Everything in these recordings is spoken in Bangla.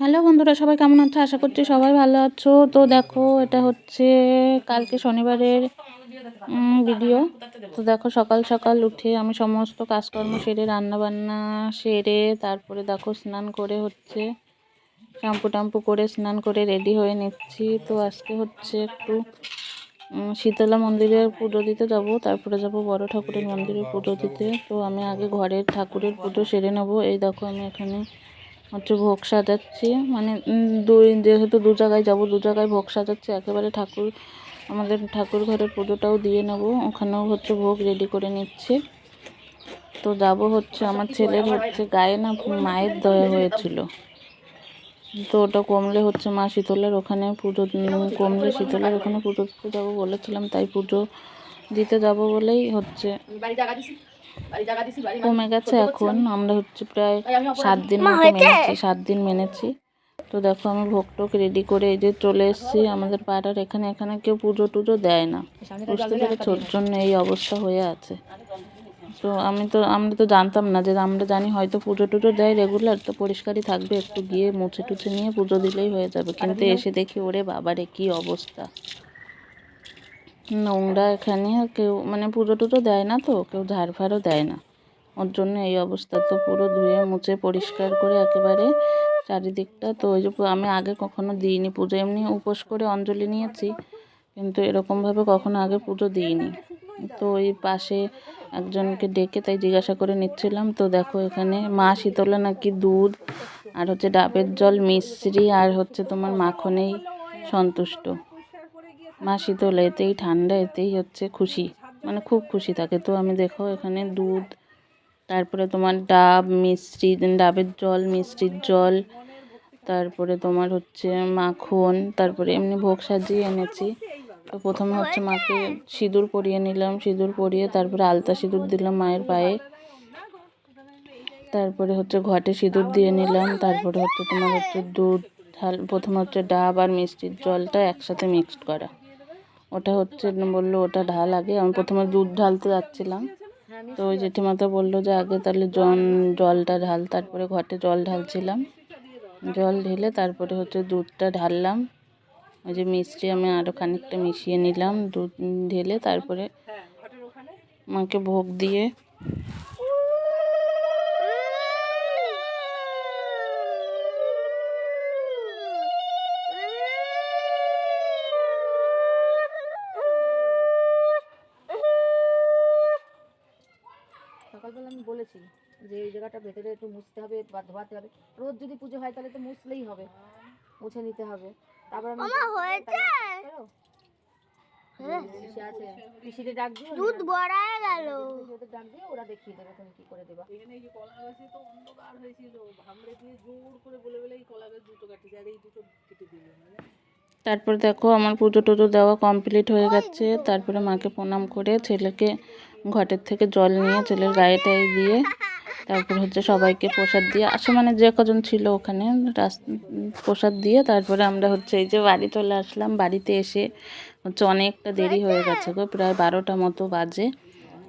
হ্যালো বন্ধুরা, সবাই কেমন আছো? আশা করছি সবাই ভালো আছো। তো দেখো, এটা হচ্ছে কালকে শনিবারের ভিডিও তো দেখো, সকাল সকাল উঠে আমি সমস্ত কাজকর্ম সেরে রান্না বান্না সেরে, তারপরে দেখো স্নান করে হচ্ছে, শ্যাম্পু টাম্পু করে স্নান করে রেডি হয়ে নিচ্ছি। তো আজকে হচ্ছে একটু শীতলা মন্দিরে পুজো দিতে যাব, তারপরে যাব বড় ঠাকুরের মন্দিরে পুজো দিতে। তো আমি আগে ঘরের ঠাকুরের পুজো সেরে নেব। এই দেখো আমি এখানে হচ্ছে ভোগ সাজাচ্ছি। মানে দুই, যেহেতু দু জায়গায় যাব, দু জায়গায় ভোগ সাজাচ্ছি, একেবারে ঠাকুর, আমাদের ঠাকুর ঘরের পুজোটাও দিয়ে নেব। ওখানেও হচ্ছে ভোগ রেডি করে নিচ্ছি। তো যাব হচ্ছে আমার ছেলের হচ্ছে গায়ে না মায়ের দয়া হয়েছিল। তো ওটা কমলে হচ্ছে মা শীতলের ওখানে পুজো কমলে শীতলের ওখানে পুজো দিতে যাব বলেছিলাম, তাই পুজো দিতে যাব বলেই হচ্ছে বাড়ি কমে গেছে এখন। আমরা হচ্ছে প্রায় সাত দিন মতো মেনেছি সাত দিন মেনেছি। তো দেখো আমি ভোগ টোক রেডি করে এই যে চলে এসেছি। আমাদের পাড়ার এখানে এখানে কেউ পুজো টুজো দেয় না। বুঝতে পেরেছি? ওর জন্য এই অবস্থা হয়ে আছে। তো আমি তো আমরা তো জানতাম না যে আমরা জানি হয়তো পুজো টুজো দেয় রেগুলার তো পরিষ্কারই থাকবে। একটু গিয়ে মুছে টুছে নিয়ে পুজো দিলেই হয়ে যাবে। কিন্তু এসে দেখি ওরে বাবারে কি অবস্থা। নোংরা এখানে, কেউ মানে পুজো টুজো দেয় না তো, কেউ ঝাড় ফাড়ও দেয় না। ওর জন্য এই অবস্থা তো পুরো ধুয়ে মুছে পরিষ্কার করে একেবারে চারিদিকটা। তো ওই যে আমি আগে কখনো দিইনি পুজো, এমনি উপোস করে অঞ্জলি নিয়েছি, কিন্তু এরকমভাবে কখনো আগে পুজো দিইনি। তো ওই পাশে একজনকে ডেকে তাই জিজ্ঞাসা করে নিচ্ছিলাম, তো দেখো এখানে মা শীতলা নাকি দুধ, আর হচ্ছে ডাবের জল মিশ্রি, আর হচ্ছে তোমার মাখনেই সন্তুষ্ট। মা শীতল এতেই ঠান্ডা এতেই হচ্ছে খুশি। মানে খুব খুশি থাকে। তো আমি দেখো এখানে দুধ, তারপরে তোমার ডাব, মিষ্টি ডাবের জল, মিষ্টির জল, তারপরে তোমার হচ্ছে মাখন, তারপরে এমনি ভোগ সাজিয়ে এনেছি। তো প্রথমে হচ্ছে মাকে সিঁদুর পরিয়ে নিলাম, সিঁদুর পরিয়ে তারপরে আলতা সিঁদুর দিলাম মায়ের পায়ে। তারপরে হচ্ছে ঘটে সিঁদুর দিয়ে নিলাম, তারপরে হচ্ছে তোমার হচ্ছে দুধ, ঢাল, প্রথমে হচ্ছে ডাব আর মিষ্টির জলটা একসাথে মিক্সড করা। ওটা হচ্ছে বলল ওটা ঢাল আগে। আমি প্রথমে দুধ ঢালতে যাচ্ছিলাম। তো ওই জেঠিমা তো বলল যে আগে তাহলে জল জলটা ঢাল। তারপরে ঘটে জল ঢালছিলাম। জল ঢেলে তারপরে হচ্ছে দুধটা ঢাললাম। ওই যে মিষ্টি আমি আরও খানিকটা মিশিয়ে নিলাম। দুধ ঢেলে তারপরে মাকে ভোগ দিয়ে সকালবেলা আমি বলেছি যে এই জায়গাটা ভেতরে একটু মুছতে হবে বা ধোয়াতে হবে। রোজ যদি পুজো হয় তাহলে তো মুছলেই হবে। মুছে নিতে হবে। তারপর আমি ডাক দুধ গেল। ডাক দিয়ে ওরা দেখিয়ে দেবে তুমি কি করে দেবা। তারপর দেখো আমার পুজো টুজো দেওয়া কমপ্লিট হয়ে গেছে। তারপরে মাকে প্রণাম করে ছেলেকে ঘটের থেকে জল নিয়ে ছেলের গায়েটাই দিয়ে তারপর হচ্ছে সবাইকে প্রসাদ দিয়ে, আসে মানে যে কজন ছিল ওখানে রাস, প্রসাদ দিয়ে তারপরে আমরা হচ্ছে এই যে বাড়ি চলে আসলাম। বাড়িতে এসে হচ্ছে অনেকটা দেরি হয়ে গেছে গো, প্রায় বারোটা মতো বাজে।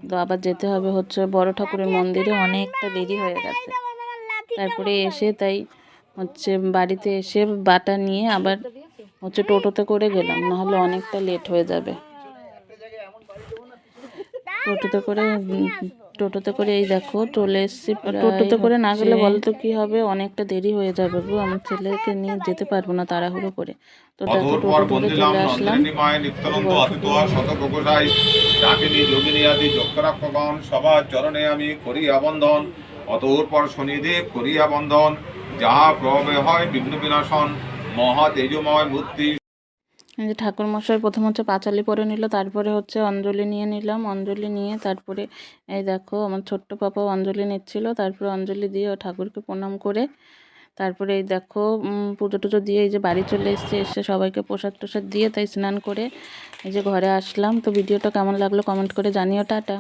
তো আবার যেতে হবে হচ্ছে বড় ঠাকুরের মন্দিরে, অনেকটা দেরি হয়ে গেছে। তারপরে এসে তাই হচ্ছে বাড়িতে এসে বাটা নিয়ে আবার হচ্ছে টোটোতে করে গেলাম, নাহলে অনেকটা লেট হয়ে যাবে। টোটোতে করে টোটোতে করে এই দেখো চলে এসেছি টোটোতে করে না গেলে বলো তো কি হবে? অনেকটা দেরি হয়ে যাবে গো আমার ছেলেকে নিয়ে যেতে পারব না তাড়াহুড়ো করে। তো দেখো টোটো থেকে চলে আসলাম। ডাকিনী যোগিনী আদি যক্ষরাক্ষগণ সবার চরণে আমি করিয়া বন্ধন। অতঃর পর শনিদেব করিয়া বন্ধন। যাহা প্রবে হয় বিঘ্ন বিনাশন মহা তেজময় মূর্তি যে ঠাকুর মশাই প্রথম হচ্ছে পাঁচালি পরে নিল, তারপরে হচ্ছে অঞ্জলি নিয়ে নিলাম। অঞ্জলি নিয়ে তারপরে এই দেখো আমার ছোট্ট পাপাও অঞ্জলি নিচ্ছিল, তারপরে অঞ্জলি দিয়ে ও ঠাকুরকে প্রণাম করে তারপরে এই দেখো পুজো টুজো দিয়ে এই যে বাড়ি চলে এসছে, এসে সবাইকে প্রসাদ টোসাদ দিয়ে তাই স্নান করে এই যে ঘরে আসলাম। তো ভিডিওটা কেমন লাগল কমেন্ট করে জানিও, টাটা।